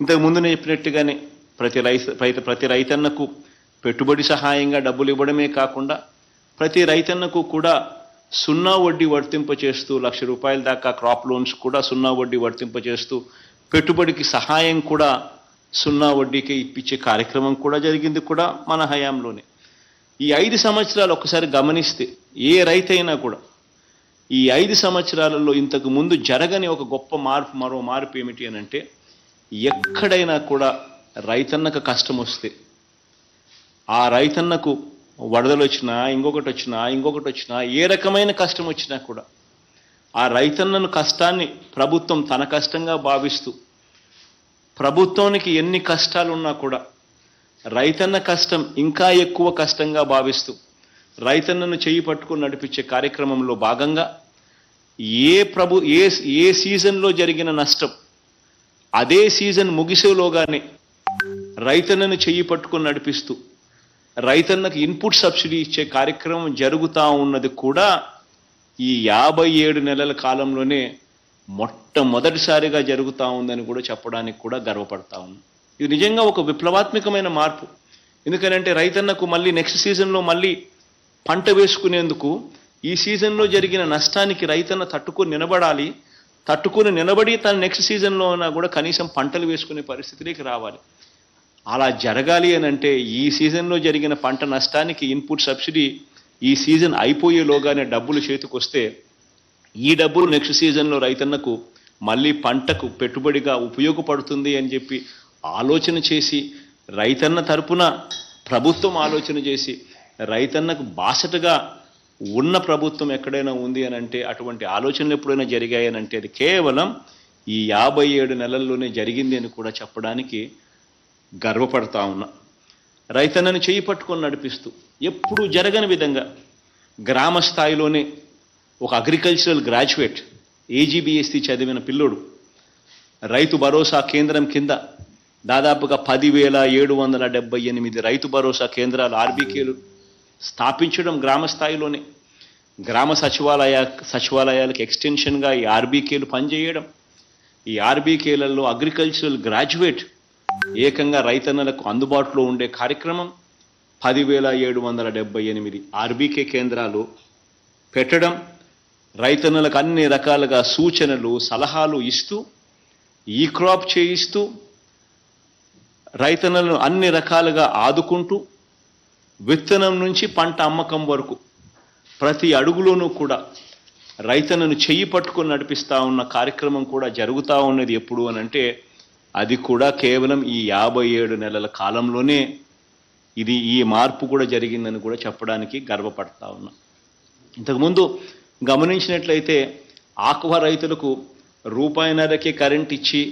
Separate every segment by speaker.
Speaker 1: ఇంతకు ముందు నేను చెప్పినట్టుగానే ప్రతి రైతు రైతు ప్రతి రైతన్నకు పెట్టుబడి సహాయంగా డబ్బులు ఇవ్వడమే కాకుండా ప్రతి రైతన్నకు కూడా సున్నా వడ్డీ వర్తింపచేస్తూ లక్ష రూపాయల దాకా క్రాప్ లోన్స్ కూడా సున్నా వడ్డీ వర్తింపచేస్తూ పెట్టుబడికి సహాయం కూడా సున్నా వడ్డీకి ఇప్పించే కార్యక్రమం కూడా జరిగింది కూడా మన హయాంలోనే. ఈ ఐదు సంవత్సరాలు ఒకసారి గమనిస్తే ఏ రైతైనా కూడా ఈ ఐదు సంవత్సరాలలో ఇంతకు ముందు జరగని ఒక గొప్ప మార్పు మరో మార్పు ఏమిటి అని అంటే ఎక్కడైనా కూడా రైతన్నకు కష్టం వస్తే ఆ రైతన్నకు వరదలు వచ్చినా ఇంకొకటి వచ్చినా ఇంకొకటి వచ్చినా ఏ రకమైన కష్టం వచ్చినా కూడా ఆ రైతన్నను కష్టాన్ని ప్రభుత్వం తన కష్టంగా భావిస్తూ ప్రభుత్వానికి ఎన్ని కష్టాలు ఉన్నా కూడా రైతన్న కష్టం ఇంకా ఎక్కువ కష్టంగా భావిస్తూ రైతన్నను చేయి పట్టుకుని నడిపించే కార్యక్రమంలో భాగంగా ఏ ప్రభు ఏ ఏ సీజన్లో జరిగిన నష్టం అదే సీజన్ ముగిసేలోగానే రైతన్నను చెయ్యి పట్టుకుని నడిపిస్తూ రైతన్నకు ఇన్పుట్ సబ్సిడీ ఇచ్చే కార్యక్రమం జరుగుతూ ఉన్నది కూడా ఈ యాభై ఏడు నెలల కాలంలోనే మొట్టమొదటిసారిగా జరుగుతూ ఉందని కూడా చెప్పడానికి కూడా గర్వపడతా ఉన్నాం. ఇది నిజంగా ఒక విప్లవాత్మకమైన మార్పు. ఎందుకంటే రైతన్నకు మళ్ళీ నెక్స్ట్ సీజన్లో మళ్ళీ పంట వేసుకునేందుకు ఈ సీజన్లో జరిగిన నష్టానికి రైతన్న తట్టుకొని నిలబడాలి. తట్టుకుని నిలబడి తన నెక్స్ట్ సీజన్లో కూడా కనీసం పంటలు వేసుకునే పరిస్థితిలోకి రావాలి. అలా జరగాలి అని అంటే ఈ సీజన్లో జరిగిన పంట నష్టానికి ఇన్పుట్ సబ్సిడీ ఈ సీజన్ అయిపోయేలోగానే డబ్బులు చేతికొస్తే ఈ డబ్బులు నెక్స్ట్ సీజన్లో రైతన్నకు మళ్ళీ పంటకు పెట్టుబడిగా ఉపయోగపడుతుంది అని చెప్పి ఆలోచన చేసి రైతన్న తరపున ప్రభుత్వం ఆలోచన చేసి రైతన్నకు బాసటగా ఉన్న ప్రభుత్వం ఎక్కడైనా ఉంది అని అంటే అటువంటి ఆలోచనలు ఎప్పుడైనా జరిగాయని అంటే అది కేవలం ఈ యాభై ఏడు నెలల్లోనే జరిగింది అని కూడా చెప్పడానికి గర్వపడతా ఉన్నా. రైతన్నను చేయి పట్టుకొని నడిపిస్తూ ఎప్పుడూ జరగని విధంగా గ్రామ స్థాయిలోనే ఒక అగ్రికల్చరల్ గ్రాడ్యుయేట్ ఏజీబీఎస్సీ చదివిన పిల్లోడు రైతు భరోసా కేంద్రం కింద దాదాపుగా పదివేల ఏడు వందల డెబ్బై ఎనిమిది రైతు భరోసా కేంద్రాలు ఆర్బీకేలు స్థాపించడం గ్రామ స్థాయిలోనే. గ్రామ సచివాలయ సచివాలయాలకు ఎక్స్టెన్షన్గా ఈ ఆర్బీకేలు పనిచేయడం ఈ ఆర్బీకేలలో అగ్రికల్చరల్ గ్రాడ్యుయేట్ ఏకంగా రైతన్నలకు అందుబాటులో ఉండే కార్యక్రమం పదివేల ఏడు వందల డెబ్బై ఎనిమిది ఆర్బీకే కేంద్రాలు పెట్టడం రైతన్నలకు అన్ని రకాలుగా సూచనలు సలహాలు ఇస్తూ ఈ క్రాప్ చేయిస్తూ రైతన్నలను అన్ని రకాలుగా ఆదుకుంటూ విత్తనం నుంచి పంట అమ్మకం వరకు ప్రతి అడుగులోనూ కూడా రైతన్నను చెయ్యి పట్టుకొని నడిపిస్తూ ఉన్న కార్యక్రమం కూడా జరుగుతూ ఉన్నది ఎప్పుడు అని అంటే అది కూడా కేవలం ఈ యాభై ఏడు నెలల కాలంలోనే ఇది ఈ మార్పు కూడా జరిగిందని కూడా చెప్పడానికి గర్వపడతా ఉన్నా. ఇంతకుముందు గమనించినట్లయితే ఆక్వా రైతులకు రూపాయిన్నరకే కరెంట్ ఇచ్చి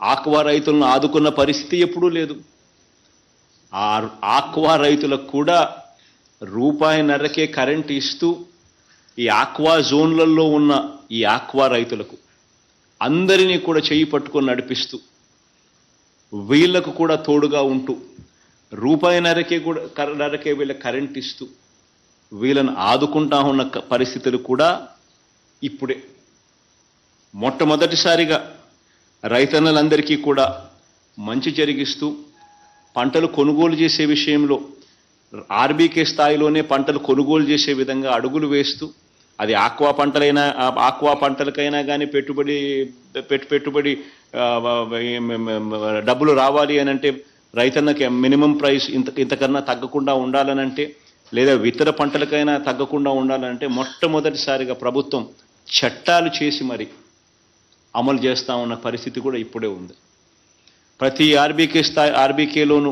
Speaker 1: ఆక్వా రైతులను ఆదుకున్న పరిస్థితి ఎప్పుడూ లేదు. ఆ ఆక్వా రైతులకు కూడా రూపాయిన్నరకే కరెంట్ ఇస్తూ ఈ ఆక్వా జోన్లలో ఉన్న ఈ ఆక్వా రైతులకు అందరినీ కూడా చేయి పట్టుకొని నడిపిస్తూ వీళ్ళకు కూడా తోడుగా ఉంటూ రూపాయిన్నరకే కూడా నరకే వీళ్ళ కరెంట్ ఇస్తూ వీళ్ళని ఆదుకుంటా ఉన్న పరిస్థితులు కూడా ఇప్పుడే. మొట్టమొదటిసారిగా రైతన్నలందరికీ కూడా మంచి జరిగిస్తూ పంటలు కొనుగోలు చేసే విషయంలో ఆర్బీకే స్థాయిలోనే పంటలు కొనుగోలు చేసే విధంగా అడుగులు వేస్తూ అది ఆక్వా పంటలైనా ఆక్వా పంటలకైనా కానీ పెట్టుబడి పెట్టు పెట్టుబడి డబ్బులు రావాలి అని అంటే రైతన్నకి మినిమం ప్రైస్ ఇంత ఇంతకన్నా తగ్గకుండా ఉండాలనంటే లేదా ఇతర పంటలకైనా తగ్గకుండా ఉండాలంటే మొట్టమొదటిసారిగా ప్రభుత్వం చట్టాలు చేసి మరి అమలు చేస్తా ఉన్న పరిస్థితి కూడా ఇప్పుడే ఉంది. ప్రతి ఆర్బీకే స్థాయి ఆర్బీకేలోనూ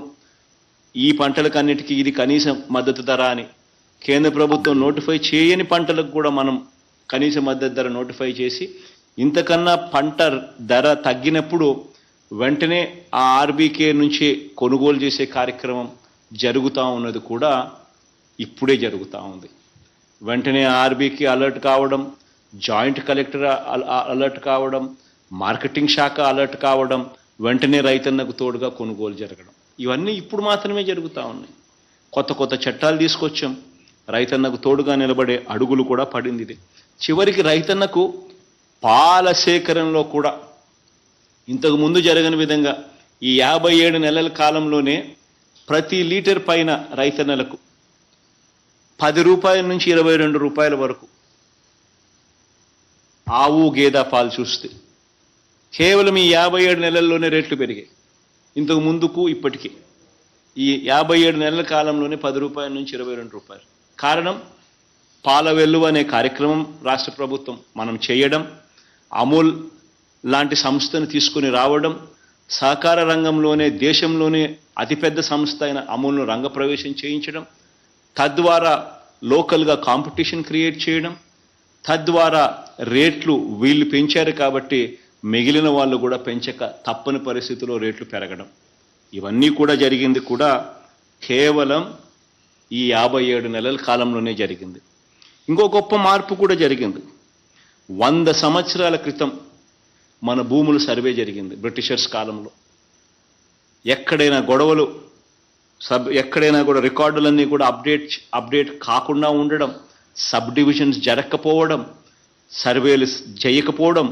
Speaker 1: ఈ పంటలకన్నిటికీ ఇది కనీస మద్దతు ధర అని. కేంద్ర ప్రభుత్వం నోటిఫై చేయని పంటలకు కూడా మనం కనీస మద్దతు ధర నోటిఫై చేసి ఇంతకన్నా పంట ధర తగ్గినప్పుడు వెంటనే ఆ ఆర్బీకే నుంచి కొనుగోలు చేసే కార్యక్రమం జరుగుతూ ఉన్నది కూడా ఇప్పుడే జరుగుతూ ఉంది. వెంటనే ఆర్బీకి అలర్ట్ కావడం జాయింట్ కలెక్టర్ అలర్ట్ కావడం మార్కెటింగ్ శాఖ అలర్ట్ కావడం వెంటనే రైతన్నకు తోడుగా కొనుగోలు జరగడం. ఇవన్నీ ఇప్పుడు మాత్రమే జరుగుతూ ఉన్నాయి. కొత్త కొత్త చట్టాలు తీసుకొచ్చాం. రైతన్నకు తోడుగా నిలబడే అడుగులు కూడా పడింది ఇది. చివరికి రైతన్నకు పాల సేకరణలో కూడా ఇంతకు ముందు జరగని విధంగా ఈ యాభై ఏడు నెలల కాలంలోనే ప్రతి లీటర్ పైన రైతన్నలకు పది రూపాయల నుంచి ఇరవై రెండు రూపాయల వరకు ఆవు గేదె పాలు చూస్తే కేవలం ఈ యాభై ఏడు నెలల్లోనే రేట్లు పెరిగాయి. ఇంతకు ముందుకు ఇప్పటికీ. ఈ యాభై ఏడు నెలల కాలంలోనే పది రూపాయల నుంచి ఇరవై రెండు రూపాయలు. కారణం పాల వెల్లువ అనే కార్యక్రమం రాష్ట్ర ప్రభుత్వం మనం చేయడం అమూల్ లాంటి సంస్థను తీసుకుని రావడం సహకార రంగంలోనే దేశంలోనే అతిపెద్ద సంస్థ అయిన అమూల్ను రంగప్రవేశం చేయించడం తద్వారా లోకల్గా కాంపిటీషన్ క్రియేట్ చేయడం తద్వారా రేట్లు వీళ్ళు పెంచారు కాబట్టి మిగిలిన వాళ్ళు కూడా పెంచక తప్పని పరిస్థితిలో రేట్లు పెరగడం. ఇవన్నీ కూడా జరిగింది కూడా కేవలం ఈ యాభై ఏడు నెలల కాలంలోనే జరిగింది. ఇంకో గొప్ప మార్పు కూడా జరిగింది. వంద సంవత్సరాల క్రితం మన భూములు సర్వే జరిగింది బ్రిటిషర్స్ కాలంలో. ఎక్కడైనా గొడవలు సబ్ ఎక్కడైనా కూడా రికార్డులన్నీ కూడా అప్డేట్ అప్డేట్ కాకుండా ఉండడం సబ్ డివిజన్స్ జరగకపోవడం సర్వేలు చేయకపోవడం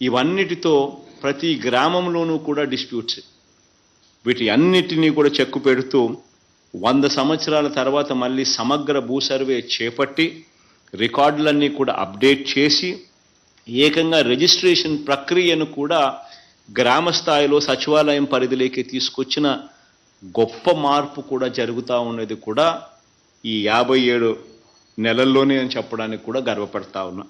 Speaker 1: ఇవన్నిటితో ప్రతి గ్రామంలోనూ కూడా డిస్ప్యూట్స్. వీటి అన్నిటినీ కూడా చెక్కు పెడుతూ వంద సంవత్సరాల తర్వాత మళ్ళీ సమగ్ర భూ సర్వే చేపట్టి రికార్డులన్నీ కూడా అప్డేట్ చేసి ఏకంగా రిజిస్ట్రేషన్ ప్రక్రియను కూడా గ్రామ స్థాయిలో సచివాలయం పరిధిలోకి తీసుకొచ్చిన గొప్ప మార్పు కూడా జరుగుతూ ఉన్నది కూడా ఈ యాభై ఏడు నెలల్లోనే అని చెప్పడానికి కూడా గర్వపడతా ఉన్నా.